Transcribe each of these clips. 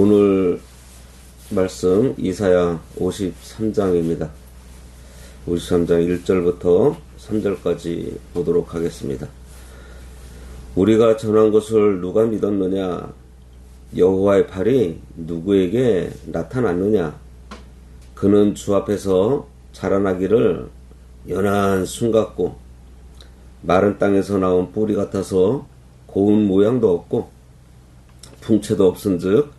오늘 말씀 이사야 53장입니다. 53장 1절부터 3절까지 보도록 하겠습니다. 우리가 전한 것을 누가 믿었느냐? 여호와의 팔이 누구에게 나타났느냐? 그는 주 앞에서 자라나기를 연한 순 같고 마른 땅에서 나온 뿌리 같아서 고운 모양도 없고 풍채도 없은즉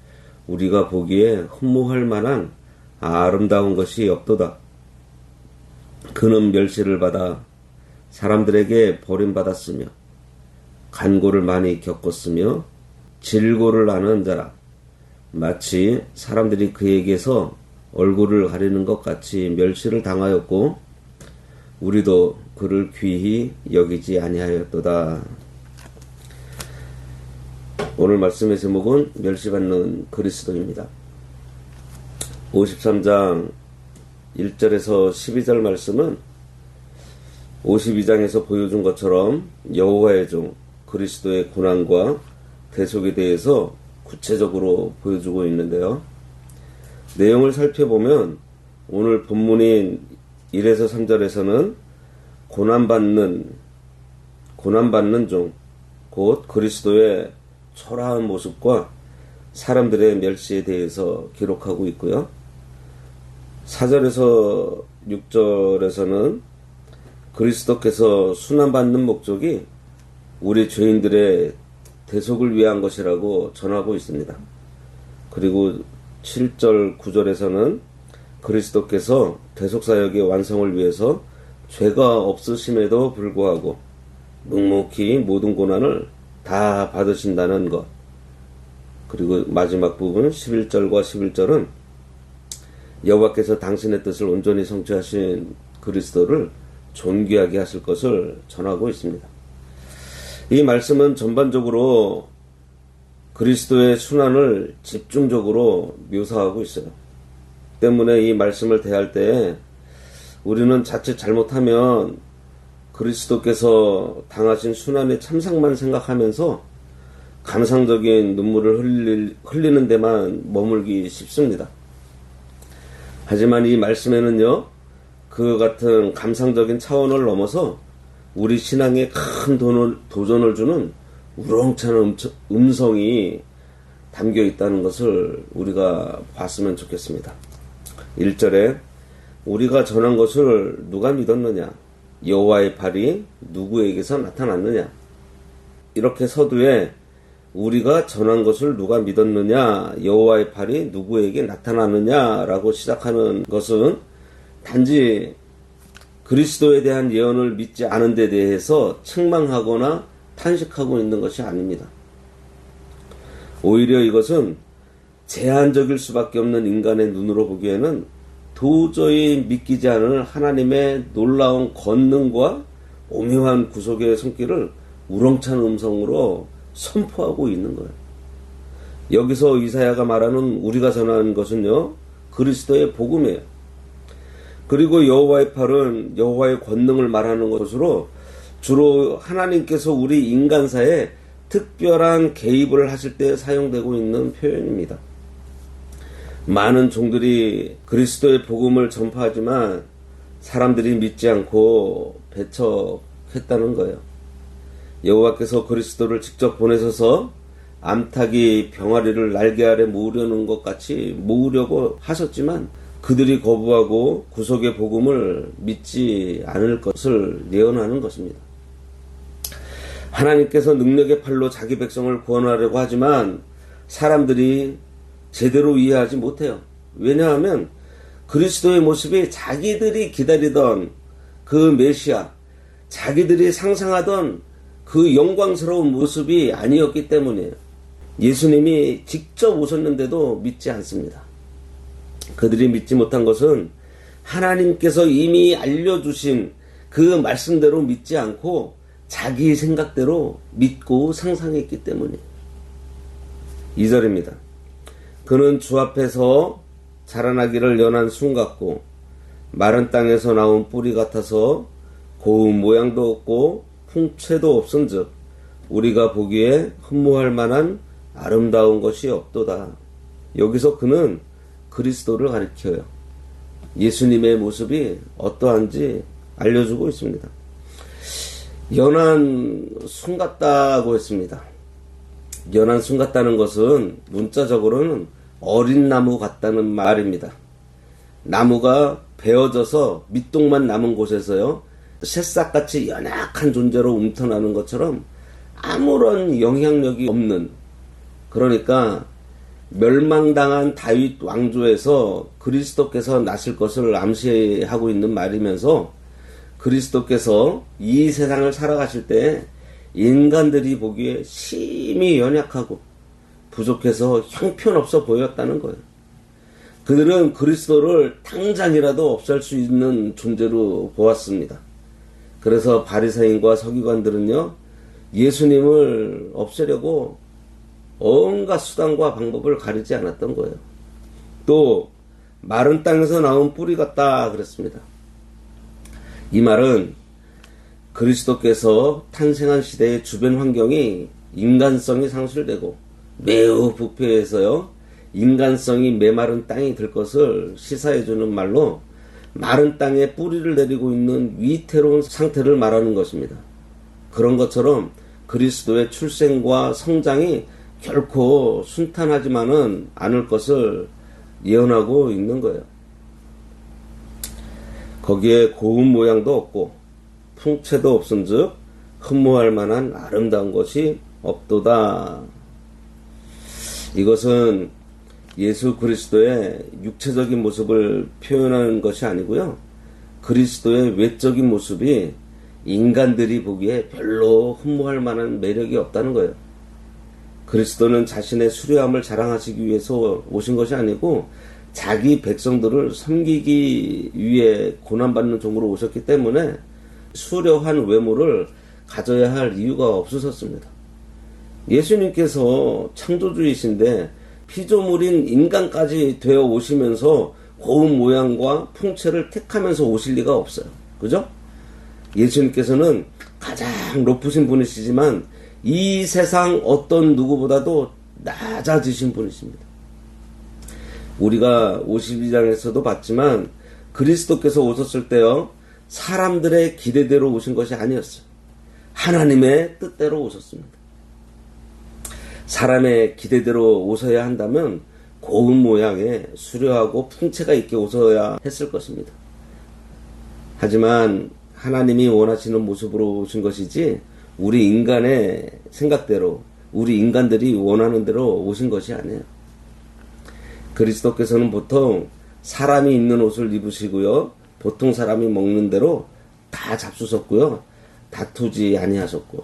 우리가 보기에 흠모할 만한 아름다운 것이 없도다. 그는 멸시를 받아 사람들에게 버림받았으며 간고를 많이 겪었으며 질고를 아는 자라 마치 사람들이 그에게서 얼굴을 가리는 것 같이 멸시를 당하였고 우리도 그를 귀히 여기지 아니하였도다. 오늘 말씀의 제목은 멸시받는 그리스도입니다. 53장 1절에서 12절 말씀은 52장에서 보여준 것처럼 여호와의 종 그리스도의 고난과 대속에 대해서 구체적으로 보여주고 있는데요. 내용을 살펴보면 오늘 본문인 1에서 3절에서는 고난받는 고난받는 종, 곧 그리스도의 초라한 모습과 사람들의 멸시에 대해서 기록하고 있고요. 4절에서 6절에서는 그리스도께서 순환받는 목적이 우리 죄인들의 대속을 위한 것이라고 전하고 있습니다. 그리고 7절, 9절에서는 그리스도께서 대속사역의 완성을 위해서 죄가 없으심에도 불구하고 묵묵히 모든 고난을 다 받으신다는 것. 그리고 마지막 부분 11절과 11절은 여호와께서 당신의 뜻을 온전히 성취하신 그리스도를 존귀하게 하실 것을 전하고 있습니다. 이 말씀은 전반적으로 그리스도의 순환을 집중적으로 묘사하고 있어요. 때문에 이 말씀을 대할 때 우리는 자칫 잘못하면 그리스도께서 당하신 순환의 참상만 생각하면서 감상적인 눈물을 흘리, 흘리는 데만 머물기 쉽습니다. 하지만 이 말씀에는요, 그 같은 감상적인 차원을 넘어서 우리 신앙에 큰 돈을, 도전을 주는 우렁찬 음성이 담겨 있다는 것을 우리가 봤으면 좋겠습니다. 1절에 우리가 전한 것을 누가 믿었느냐? 여호와의 팔이 누구에게서 나타났느냐? 이렇게 서두에 우리가 전한 것을 누가 믿었느냐? 여호와의 팔이 누구에게 나타났느냐라고 시작하는 것은 단지 그리스도에 대한 예언을 믿지 않은 데 대해서 책망하거나 탄식하고 있는 것이 아닙니다. 오히려 이것은 제한적일 수밖에 없는 인간의 눈으로 보기에는 도저히 믿기지 않을 하나님의 놀라운 권능과 오묘한 구속의 손길을 우렁찬 음성으로 선포하고 있는 거예요. 여기서 이사야가 말하는 우리가 전하는 것은요 그리스도의 복음이에요. 그리고 여호와의 팔은 여호와의 권능을 말하는 것으로 주로 하나님께서 우리 인간사에 특별한 개입을 하실 때 사용되고 있는 표현입니다. 많은 종들이 그리스도의 복음을 전파하지만 사람들이 믿지 않고 배척했다는 거예요. 여호와께서 그리스도를 직접 보내셔서 암탉이 병아리를 날개 아래 모으려는 것 같이 모으려고 하셨지만 그들이 거부하고 구속의 복음을 믿지 않을 것을 예언하는 것입니다. 하나님께서 능력의 팔로 자기 백성을 구원하려고 하지만 사람들이 제대로 이해하지 못해요. 왜냐하면 그리스도의 모습이 자기들이 기다리던 그 메시아, 자기들이 상상하던 그 영광스러운 모습이 아니었기 때문이에요. 예수님이 직접 오셨는데도 믿지 않습니다. 그들이 믿지 못한 것은 하나님께서 이미 알려주신 그 말씀대로 믿지 않고 자기 생각대로 믿고 상상했기 때문이에요. 2절입니다. 그는 주 앞에서 자라나기를 연한 순 같고 마른 땅에서 나온 뿌리 같아서 고운 모양도 없고 풍채도 없은즉 우리가 보기에 흠모할 만한 아름다운 것이 없도다. 여기서 그는 그리스도를 가리켜요. 예수님의 모습이 어떠한지 알려주고 있습니다. 연한 순 같다고 했습니다. 연한 순 같다는 것은 문자적으로는 어린 나무 같다는 말입니다. 나무가 베어져서 밑동만 남은 곳에서요, 새싹같이 연약한 존재로 움터나는 것처럼 아무런 영향력이 없는, 그러니까 멸망당한 다윗 왕조에서 그리스도께서 나실 것을 암시하고 있는 말이면서 그리스도께서 이 세상을 살아가실 때 인간들이 보기에 심히 연약하고 부족해서 형편없어 보였다는 거예요. 그들은 그리스도를 당장이라도 없앨 수 있는 존재로 보았습니다. 그래서 바리새인과 서기관들은요 예수님을 없애려고 온갖 수단과 방법을 가리지 않았던 거예요. 또 마른 땅에서 나온 뿌리 같다 그랬습니다. 이 말은 그리스도께서 탄생한 시대의 주변 환경이 인간성이 상실되고 매우 부패해서요 인간성이 메마른 땅이 될 것을 시사해주는 말로 마른 땅에 뿌리를 내리고 있는 위태로운 상태를 말하는 것입니다. 그런 것처럼 그리스도의 출생과 성장이 결코 순탄하지만은 않을 것을 예언하고 있는 거예요. 거기에 고운 모양도 없고 풍채도 없은즉 흠모할 만한 아름다운 것이 없도다. 이것은 예수 그리스도의 육체적인 모습을 표현하는 것이 아니고요. 그리스도의 외적인 모습이 인간들이 보기에 별로 흠모할 만한 매력이 없다는 거예요. 그리스도는 자신의 수려함을 자랑하시기 위해서 오신 것이 아니고 자기 백성들을 섬기기 위해 고난받는 종으로 오셨기 때문에 수려한 외모를 가져야 할 이유가 없으셨습니다. 예수님께서 창조주이신데 피조물인 인간까지 되어 오시면서 고운 모양과 풍채를 택하면서 오실 리가 없어요. 그죠? 예수님께서는 가장 높으신 분이시지만 이 세상 어떤 누구보다도 낮아지신 분이십니다. 우리가 52장에서도 봤지만 그리스도께서 오셨을 때요, 사람들의 기대대로 오신 것이 아니었어요. 하나님의 뜻대로 오셨습니다. 사람의 기대대로 오셔야 한다면 고운 모양의 수려하고 풍채가 있게 오셔야 했을 것입니다. 하지만 하나님이 원하시는 모습으로 오신 것이지 우리 인간의 생각대로 우리 인간들이 원하는 대로 오신 것이 아니에요. 그리스도께서는 보통 사람이 입는 옷을 입으시고요. 보통 사람이 먹는 대로 다 잡수셨고요. 다투지 아니하셨고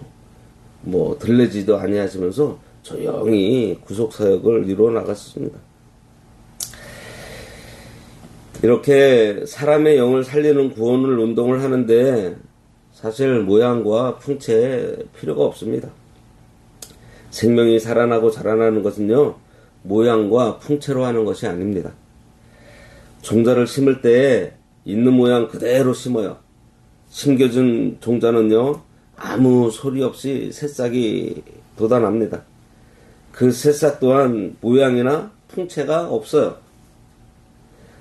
뭐 들레지도 아니하시면서 조용히 구속 사역을 이루어 나갔습니다. 이렇게 사람의 영을 살리는 구원을 운동을 하는데 사실 모양과 풍채 필요가 없습니다. 생명이 살아나고 자라나는 것은요, 모양과 풍채로 하는 것이 아닙니다. 종자를 심을 때 있는 모양 그대로 심어요. 심겨진 종자는요, 아무 소리 없이 새싹이 돋아납니다. 그 새싹 또한 모양이나 풍채가 없어요.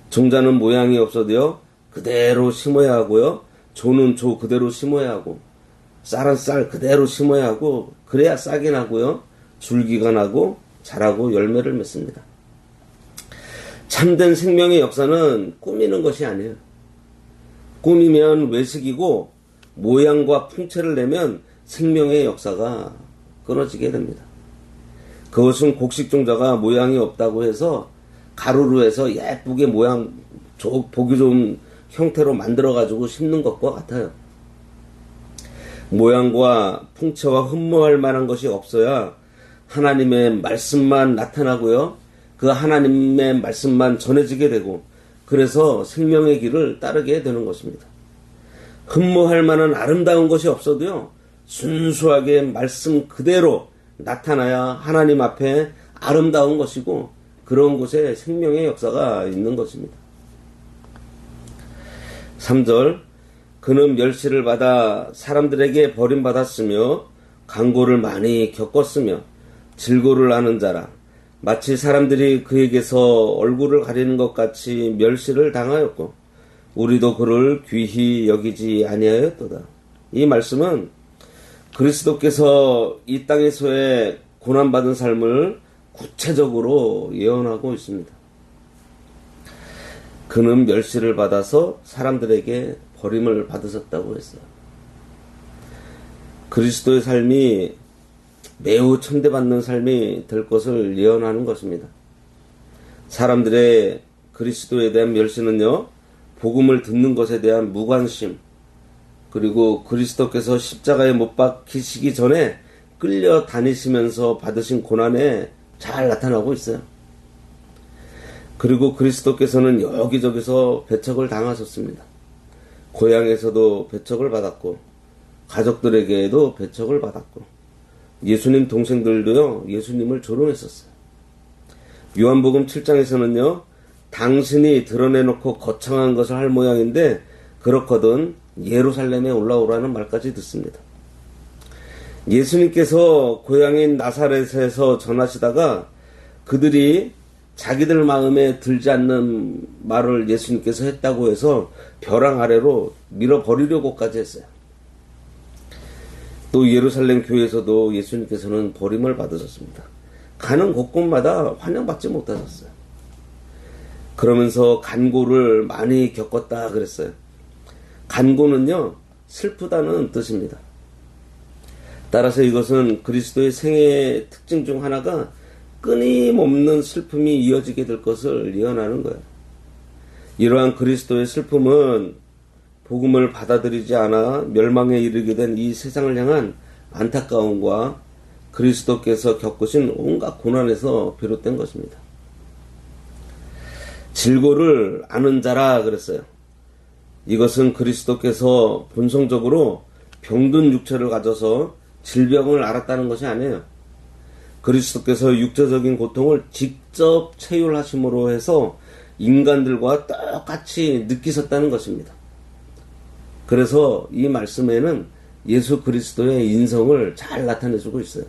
종자는 모양이 없어도요, 그대로 심어야 하고요, 조는 조 그대로 심어야 하고 쌀은 쌀 그대로 심어야 하고 그래야 싹이 나고요. 줄기가 나고 자라고 열매를 맺습니다. 참된 생명의 역사는 꾸미는 것이 아니에요. 꾸미면 외식이고 모양과 풍채를 내면 생명의 역사가 끊어지게 됩니다. 그것은 곡식종자가 모양이 없다고 해서 가루로 해서 예쁘게 모양 보기 좋은 형태로 만들어 가지고 심는 것과 같아요. 모양과 풍채와 흠모할 만한 것이 없어야 하나님의 말씀만 나타나고요. 그 하나님의 말씀만 전해지게 되고 그래서 생명의 길을 따르게 되는 것입니다. 흠모할 만한 아름다운 것이 없어도요. 순수하게 말씀 그대로 나타나야 하나님 앞에 아름다운 것이고 그런 곳에 생명의 역사가 있는 것입니다. 3절 그는 멸시를 받아 사람들에게 버림받았으며 강고를 많이 겪었으며 질고를 하는 자라 마치 사람들이 그에게서 얼굴을 가리는 것 같이 멸시를 당하였고 우리도 그를 귀히 여기지 아니하였도다. 이 말씀은 그리스도께서 이 땅에서의 고난받은 삶을 구체적으로 예언하고 있습니다. 그는 멸시를 받아서 사람들에게 버림을 받으셨다고 했어요. 그리스도의 삶이 매우 천대받는 삶이 될 것을 예언하는 것입니다. 사람들의 그리스도에 대한 멸시는요, 복음을 듣는 것에 대한 무관심, 그리고 그리스도께서 십자가에 못 박히시기 전에 끌려 다니시면서 받으신 고난에 잘 나타나고 있어요. 그리고 그리스도께서는 여기저기서 배척을 당하셨습니다. 고향에서도 배척을 받았고, 가족들에게도 배척을 받았고, 예수님 동생들도요, 예수님을 조롱했었어요. 요한복음 7장에서는요, 당신이 드러내놓고 거창한 것을 할 모양인데, 그렇거든 예루살렘에 올라오라는 말까지 듣습니다. 예수님께서 고향인 나사렛에서 전하시다가 그들이 자기들 마음에 들지 않는 말을 예수님께서 했다고 해서 벼랑 아래로 밀어버리려고까지 했어요. 또 예루살렘 교회에서도 예수님께서는 버림을 받으셨습니다. 가는 곳곳마다 환영받지 못하셨어요. 그러면서 간고를 많이 겪었다 그랬어요. 간고는요, 슬프다는 뜻입니다. 따라서 이것은 그리스도의 생애의 특징 중 하나가 끊임없는 슬픔이 이어지게 될 것을 예언하는 거예요. 이러한 그리스도의 슬픔은 복음을 받아들이지 않아 멸망에 이르게 된 이 세상을 향한 안타까움과 그리스도께서 겪으신 온갖 고난에서 비롯된 것입니다. 질고를 아는 자라 그랬어요. 이것은 그리스도께서 본성적으로 병든 육체를 가져서 질병을 알았다는 것이 아니에요. 그리스도께서 육체적인 고통을 직접 체휼하심으로 해서 인간들과 똑같이 느끼셨다는 것입니다. 그래서 이 말씀에는 예수 그리스도의 인성을 잘 나타내주고 있어요.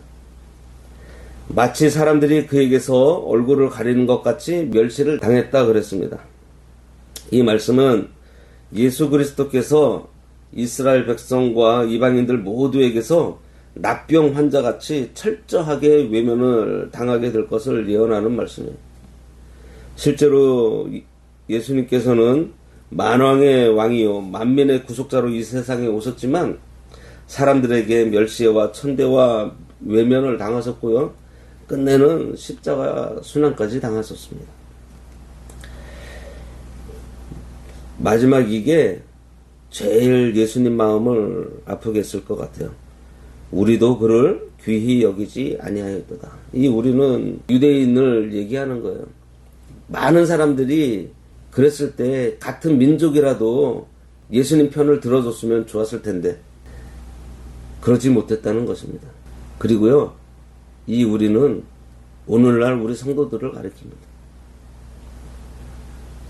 마치 사람들이 그에게서 얼굴을 가리는 것 같이 멸시를 당했다 그랬습니다. 이 말씀은 예수 그리스도께서 이스라엘 백성과 이방인들 모두에게서 납병 환자 같이 철저하게 외면을 당하게 될 것을 예언하는 말씀이에요. 실제로 예수님께서는 만왕의 왕이요 만민의 구속자로 이 세상에 오셨지만 사람들에게 멸시와 천대와 외면을 당하셨고요. 끝내는 십자가 순환까지 당하셨습니다. 마지막 이게 제일 예수님 마음을 아프게 했을 것 같아요. 우리도 그를 귀히 여기지 아니하였도다. 이 우리는 유대인을 얘기하는 거예요. 많은 사람들이 그랬을 때 같은 민족이라도 예수님 편을 들어줬으면 좋았을 텐데 그러지 못했다는 것입니다. 그리고요, 이 우리는 오늘날 우리 성도들을 가리킵니다.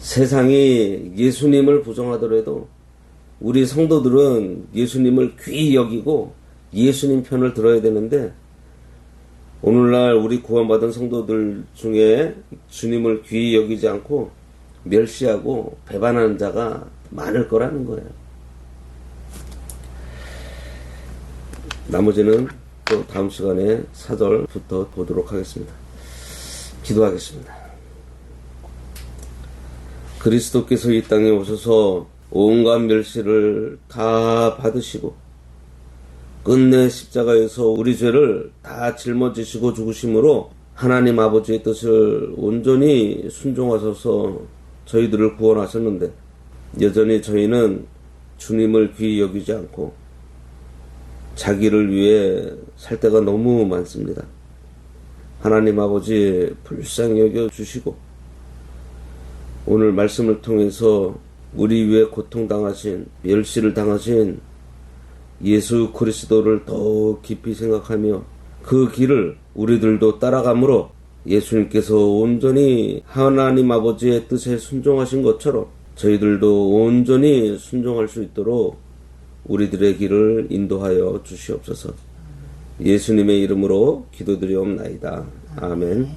세상이 예수님을 부정하더라도 우리 성도들은 예수님을 귀히 여기고 예수님 편을 들어야 되는데 오늘날 우리 구원받은 성도들 중에 주님을 귀히 여기지 않고 멸시하고 배반하는 자가 많을 거라는 거예요. 나머지는 또 다음 시간에 사절부터 보도록 하겠습니다. 기도하겠습니다. 그리스도께서 이 땅에 오셔서 온갖 멸시를 다 받으시고 끝내 십자가에서 우리 죄를 다 짊어지시고 죽으심으로 하나님 아버지의 뜻을 온전히 순종하셔서 저희들을 구원하셨는데 여전히 저희는 주님을 귀히 여기지 않고 자기를 위해 살 때가 너무 많습니다. 하나님 아버지 불쌍히 여겨 주시고 오늘 말씀을 통해서 우리 위해 고통당하신 멸시를 당하신 예수 그리스도를 더 깊이 생각하며 그 길을 우리들도 따라가므로 예수님께서 온전히 하나님 아버지의 뜻에 순종하신 것처럼 저희들도 온전히 순종할 수 있도록 우리들의 길을 인도하여 주시옵소서. 예수님의 이름으로 기도드리옵나이다. 아멘.